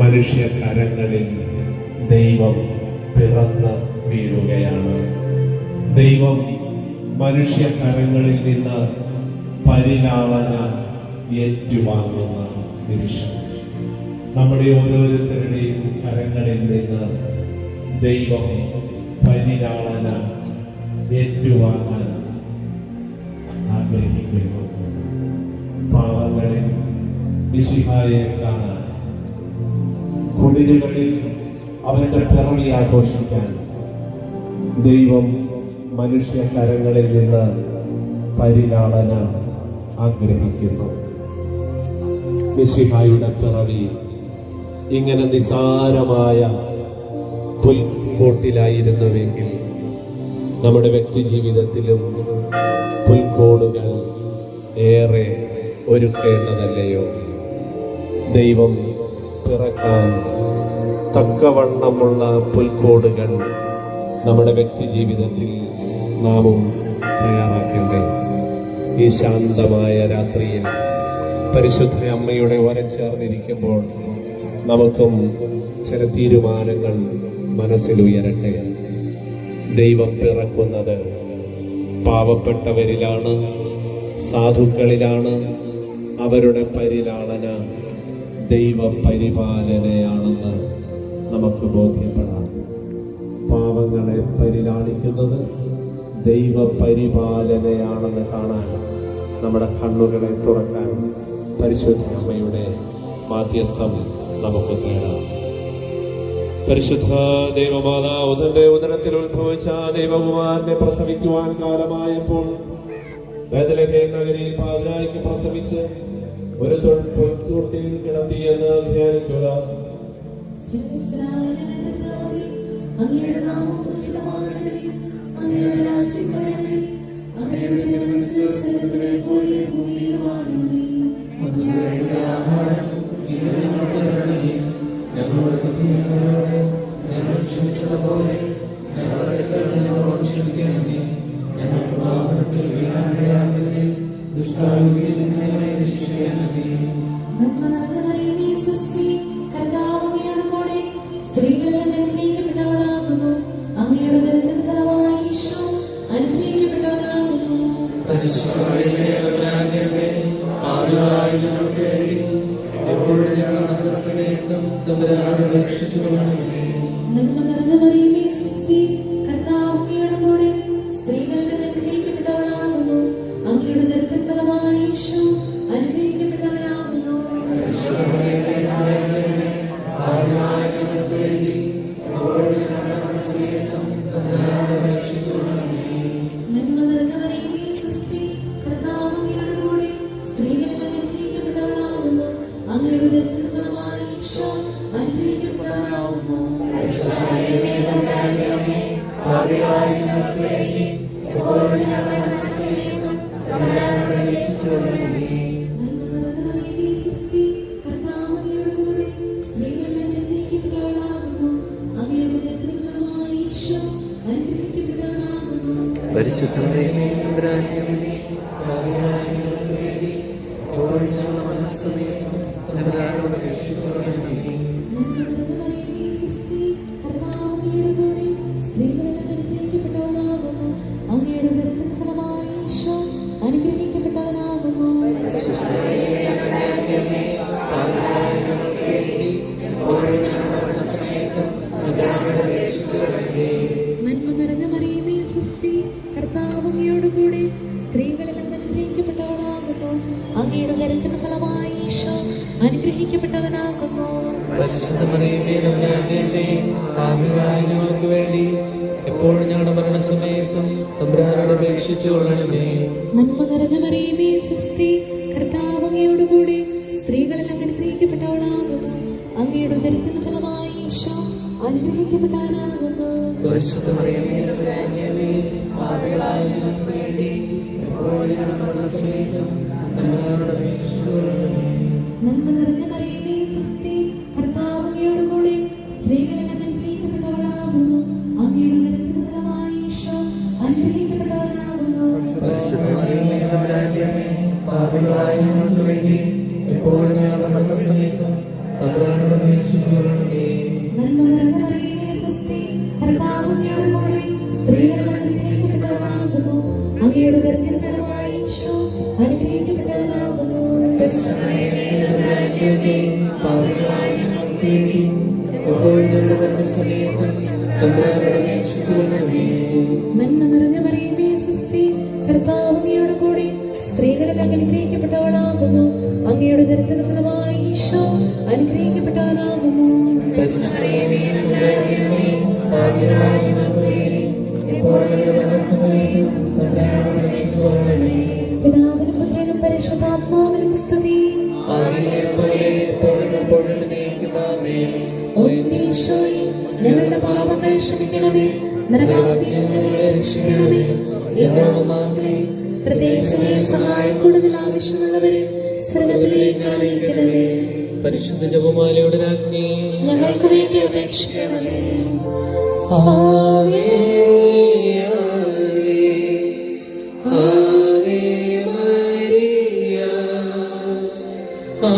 മനുഷ്യ കരങ്ങളിൽ ദൈവം പിറന്ന് വീഴുകയാണ്. ദൈവം മനുഷ്യ കരങ്ങളിൽ നിന്ന് പരിലാളന ഏറ്റുവാങ്ങുന്ന നിമിഷം നമ്മുടെ ഓരോരുത്തരുടെയും കരങ്ങളിൽ നിന്ന് ദൈവം പരിലാളന ഏറ്റുവാങ്ങാൻ ആഗ്രഹിക്കുന്നു. പാവങ്ങളിൽ വിശിഹായ കുടിലുകളിൽ അവന്റെ പിറവി ആഘോഷിക്കാൻ ദൈവം മനുഷ്യ കരങ്ങളിൽ നിന്ന് പരിലാളന ആഗ്രഹിക്കുന്നു. മിസ്ലിഹായുടെ പിറവി ഇങ്ങനെ നിസാരമായ പുൽക്കോട്ടിലായിരുന്നുവെങ്കിൽ നമ്മുടെ വ്യക്തി ജീവിതത്തിലും പുൽക്കോടുകൾ ഏറെ ഒരുക്കേണ്ടതല്ലയോ? ദൈവം പിറക്കാൻ തക്കവണ്ണമുള്ള പുൽക്കോടുകൾ നമ്മുടെ വ്യക്തി ജീവിതത്തിൽ നാമും തയ്യാറാക്കണ്ടേ. ഈ ശാന്തമായ രാത്രിയിൽ പരിശുദ്ധ അമ്മയുടെ വരം ചേർന്നിരിക്കുമ്പോൾ നമുക്കും ചില തീരുമാനങ്ങൾ മനസ്സിൽ ഉയരട്ടെ. ദൈവം പിറക്കുന്നത് പാവപ്പെട്ടവരിലാണ് സാധുക്കളിലാണ് അവരുടെ പരിലാളന ദൈവ പരിപാലനയാണെന്ന് ബോധ്യപ്പെടാം പാവങ്ങളെ പരിലാളിക്കുന്നത് ദൈവ പരിപാലനയാണെന്ന് കാണാൻ നമ്മുടെ കണ്ണുകളെ തുറക്കാൻ പരിശുദ്ധ അമ്മയുടെ മാധ്യസ്ഥം നമുക്ക് തേടാം. പരിശുദ്ധ ദൈവമാതാവ് തന്റെ ഉദരത്തിൽ ഉത്ഭവിച്ച ദൈവകുമാരനെ പ്രസവിക്കുവാൻ കാലമായപ്പോൾ വേദലഹേ നഗരിയിൽ പാതിരായ്ക്ക് പ്രസവിച്ച് ഒരു തൊട്ടിൽ കിടത്തിയെന്ന് ധ്യാനിക്കുക. അങ്ങയുടെ നാമം പൂജിതമാകണമേ അങ്ങയുടെ രാജ്യം വരണമേ അങ്ങയുടെ തിരുമനസ്സ് സ്വർഗത്തിലെ പോലെ ഭൂമിയിലുമാകണമേ ഞങ്ങളുടെ ആഹാരം ഇന്ന് ഞങ്ങൾക്ക് തരണമേ ഞങ്ങളുടെ തെറ്റുകളോട് ഞങ്ങൾ ക്ഷമിച്ചതുപോലെ ഞങ്ങളുടെ തെറ്റുകൾ ഞങ്ങളോട് ക്ഷമിക്കണമേ ഞങ്ങൾക്ക് പാപത്തിൽ വീണാണ്ടയാകരുതേ ദുഷ്ടാവിൽ നിന്ന് ഞങ്ങളെ രക്ഷിക്കണമേ നന്മ നിറഞ്ഞ മറിയമേ, സ്വസ്തി എപ്പോഴും ഞങ്ങളുടെ മരണസമയത്തും തമ്പുരാനോട് അപേക്ഷിച്ചു കൊള്ളണമേ നന്മ നിറഞ്ഞ മറിയമേ, സ്വസ്തി കർത്താവ് അങ്ങയുടെ കൂടെ സ്ത്രീകളെല്ലാം അനുഗ്രഹിക്കപ്പെട്ടവളാകുന്നു. അങ്ങയുടെ ദരിദ്രൻ ഈശോ. മറിയമേ, സ്വസ്തി കർത്താവ് അങ്ങയുടെ കൂടെ സ്ത്രീകളെല്ലാം അനുഗ്രഹിക്കപ്പെട്ടവളാകുന്നു അങ്ങയുടെ ദരിദ്രൻ ഫലമായി ഈശോ അനുഗ്രഹിക്കപ്പെട്ടവനാകുന്നു പരിശുദ്ധമേ എപ്പോഴും ഞങ്ങളുടെ തമ്പുരാനോട് അപേക്ഷിച്ചു അനുഗ്രഹിക്കപ്പെട്ടവനാകുന്നു. ഞങ്ങൾക്ക് വേണ്ടി എപ്പോഴും ഞങ്ങളുടെ മരണസമയത്തും തമ്പുരാനോട് അപേക്ഷിച്ചു കൊള്ളണമേ. നന്മ നിറഞ്ഞ മറിയമേ സ്വസ്തി കർത്താവ് അങ്ങയോട് കൂടെ സ്ത്രീകളെല്ലാം അനുഗ്രഹിക്കപ്പെട്ടവളാകുന്നു. അങ്ങയുടെ ഉദരത്തിന് ഫലമായി ഈശോ അനുഗ്രഹിക്കപ്പെട്ടവനാകുന്നു പാപികളായ ഞങ്ങൾക്ക് വേണ്ടി എപ്പോഴും ഞങ്ങളുടെ മരണസമയത്തും നന്മ നിറഞ്ഞ മറിയമേ സ്വസ്തി കർത്താവ് അങ്ങയോട് കൂടെ സ്ത്രീകളെല്ലാം അനുഗ്രഹിക്കപ്പെട്ടവളാകുന്നു അങ്ങയുടെ ദരിദ്രൻ ഫലമായി ഈശോ അനുഗ്രഹിക്കപ്പെട്ടവനാകുന്നു. വേണ്ടി പാപികളായ എപ്പോഴും ഞങ്ങളുടെ തന്നെ സമയത്തും നന്മ നിറഞ്ഞ മറിയമേ സുസ്തി കർത്താവ് അങ്ങയുടെ കൂടെ സ്ത്രീകളിൽ അങ്ങ് അനുഗ്രഹിക്കപ്പെട്ടവളാകുന്നു. അങ്ങയുടെ ദരിദ്ര ഈശോ അനുഗ്രഹിക്കപ്പെട്ടവനാകുന്നു. ഞങ്ങളുടെ പാപങ്ങൾ ക്ഷമിക്കണമേ രക്ഷിക്കണമേ. എല്ലാ മാങ്ങളെ പ്രത്യേകിച്ച് സഹായം കൂടുതൽ ആവശ്യമുള്ളവരെ സ്വർഗത്തിലേക്ക് അറിയിക്കണമേ പരിശുദ്ധ ജപമാലയുടെ രാജ്ഞി. ഞങ്ങൾക്ക് വേണ്ടി അപേക്ഷിക്കണമേ. ആവേ ആവേ മരിയ ആ